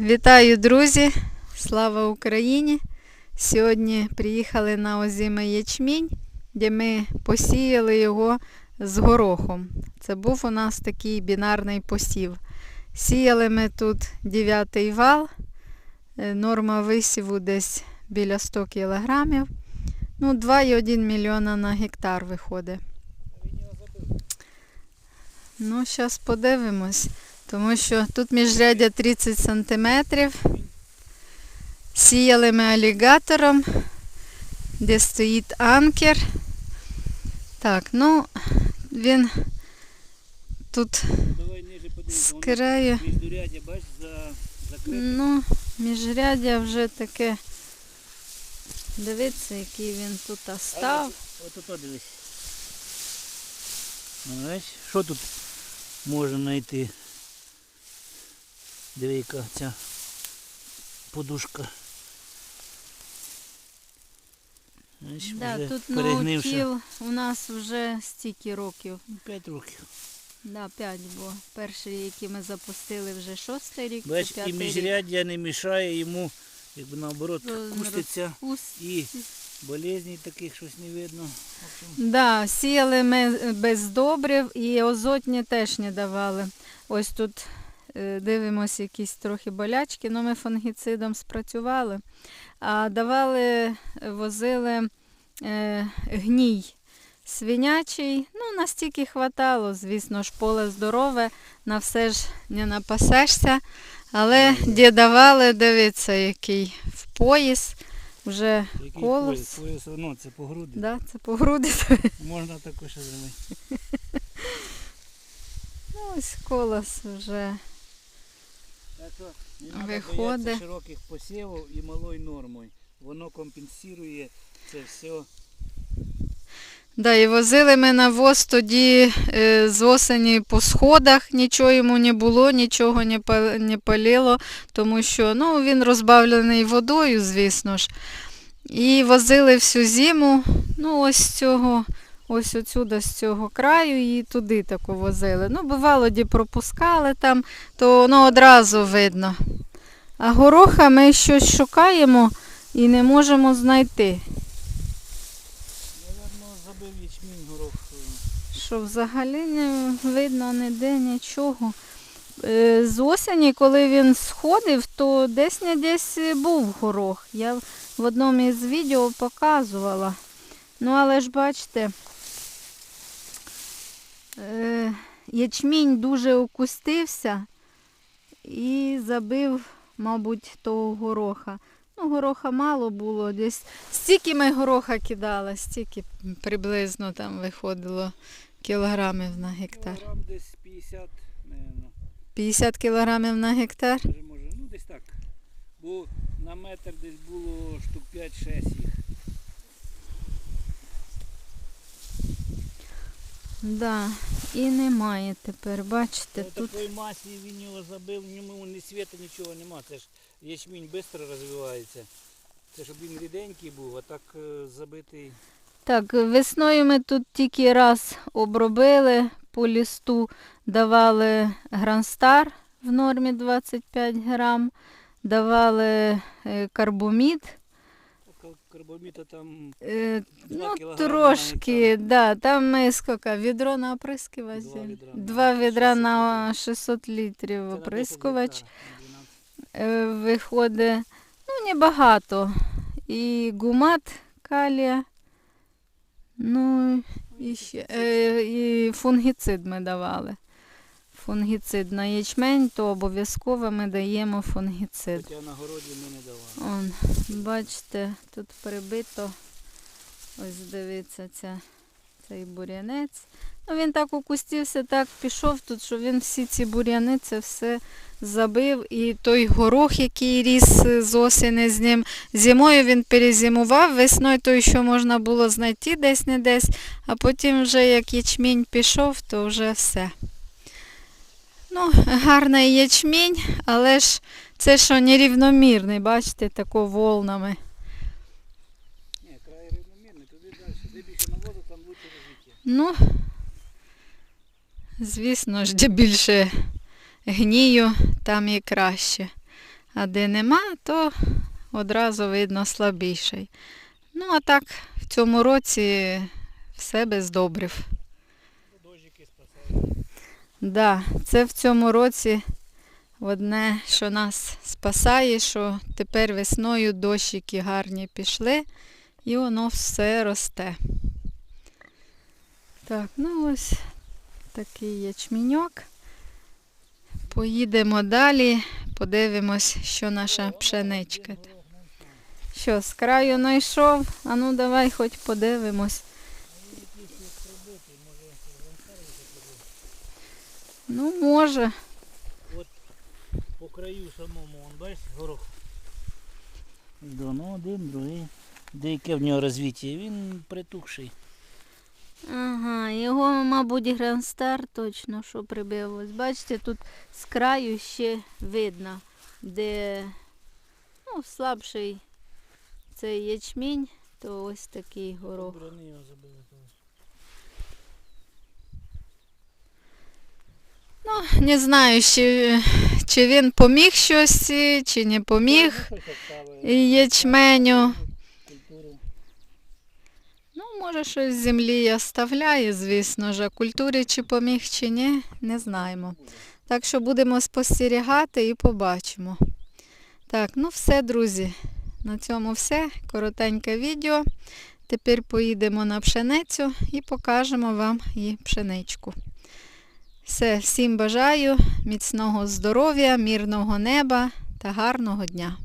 Вітаю, друзі! Слава Україні! Сьогодні приїхали на озимий ячмінь, де ми посіяли його з горохом. Це був у нас такий бінарний посів. Сіяли ми тут 9 вал, е, норма висіву десь біля 100 кілограмів. Ну, 2,1 мільйона на гектар виходить. Ну, зараз подивимось. Тому що тут міжряддя 30 сантиметрів. Сіяли ми алігатором, де стоїть анкер. Так, ну він тут з краю. Ну, міжряддя вже таке. Дивіться, який він тут став. От ото дивись. Що тут можна знайти? Диви, яка ця подушка. Да, вже тут перегнивши. у нас вже стільки років. 5 років. Да, 5, бо перший, який ми запустили вже шостий рік, Бач, це і п'ятий рік. міжряддя не мішає йому, якби наоборот, Роз- куститься Куст. і болезней таких щось не видно. В общем, Да, сіяли ми без добрив і озотні теж не давали. Ось тут дивимося якісь трохи болячки, але ми фунгіцидом спрацювали. А давали, возили е, гній свинячий. Ну, настільки хватало, звісно ж, поле здорове, на все ж не напасешся. Але де давали, дивіться, який в пояс. Вже який колос. пояс? Пояс, ну, це по груди. Да, це по груди. Можна також зробити. Ну, ось колос вже. Так що не треба Виходить. широких посівів і малою нормою. Воно компенсує це все. Да, і возили ми на воз тоді е, з осені по сходах, нічого йому не було, нічого не, не палило, тому що ну, він розбавлений водою, звісно ж. І возили всю зиму, ну ось цього, ось отсюди, з цього краю, і туди тако возили. Ну, бувало, де пропускали там, то ну, одразу видно. А гороха ми щось шукаємо і не можемо знайти. Наверно, забив ячмінь горох. Що взагалі не видно ніде нічого. Е, З осені, коли він сходив, то десь не десь був горох. Я в одному із відео показувала. Ну, але ж бачите, ячмінь дуже окустився і забив, мабуть, того гороха. Ну, гороха мало було, десь стільки ми гороха кидали, стільки приблизно там виходило кілограмів на гектар. Кілограм десь 50, наверно. 50 кілограмів на гектар. Може, може, ну десь так. Бо на метр десь було штук 5-6 їх. Да. І немає тепер, бачите, Це тут такої масі він його забив, в ньому ні світа, нічого нема. Це ж ячмінь швидко розвивається. Це щоб він ріденький був, а так е, забитий. Так, весною ми тут тільки раз обробили по лісту, давали гранстар в нормі 25 грам, давали е, карбомід. Кар- Карбоміта там Е, ну, трошки, на да, там ми скільки, відро на оприскувач? Два відра на Два відра 600 на 600 літрів це оприскувач. гектар, на 12. е, виходить, ну, небагато. І гумат калія, ну, і, ще, е, і фунгіцид ми давали. Фунгіцид на ячмень, то обов'язково ми даємо фунгіцид. Хоча на городі ми не давали. Он, бачите, тут прибито, ось дивіться, ця, цей бур'янець. Ну, він так укустився, так пішов тут, що він всі ці бур'яни це все забив. І той горох, який ріс з осені з ним, зимою він перезимував, весною той, що можна було знайти десь не десь, а потім вже як ячмінь пішов, то вже все. Ну, гарний ячмінь, але ж це що нерівномірний, бачите, тако волнами. Ні, край рівномірний, туди далі. Де більше наводу, там лучше розвиття. Ну, звісно ж, де більше гнію, там і краще. А де нема, то одразу видно слабіший. Ну, а так, в цьому році все без добрив. Да, це в цьому році одне, що нас спасає, що тепер весною дощики гарні пішли, і воно все росте. Так, ну ось такий ячміньок. Поїдемо далі, подивимось, що наша пшеничка. Що, з краю знайшов? А ну давай хоч подивимось. Ну, може. От По краю самому, он бачиш, горох. Да, ну один, другий. Деяке в нього розвиття, він притухший. Ага, його, мабуть, Грандстар точно, що прибив. Ось бачите, тут з краю ще видно, де ну, слабший цей ячмінь, то ось такий горох. Буряни його забили. Ну, не знаю, чи, чи він поміг щось, чи не поміг ячменю. Ну, може, щось з землі оставляє, звісно ж, культурі чи поміг, чи ні, не знаємо. Так що будемо спостерігати і побачимо. Так, ну все, друзі. На цьому все. Коротеньке відео. Тепер поїдемо на пшеницю і покажемо вам і пшеничку. Все, всім бажаю міцного здоров'я, мирного неба та гарного дня.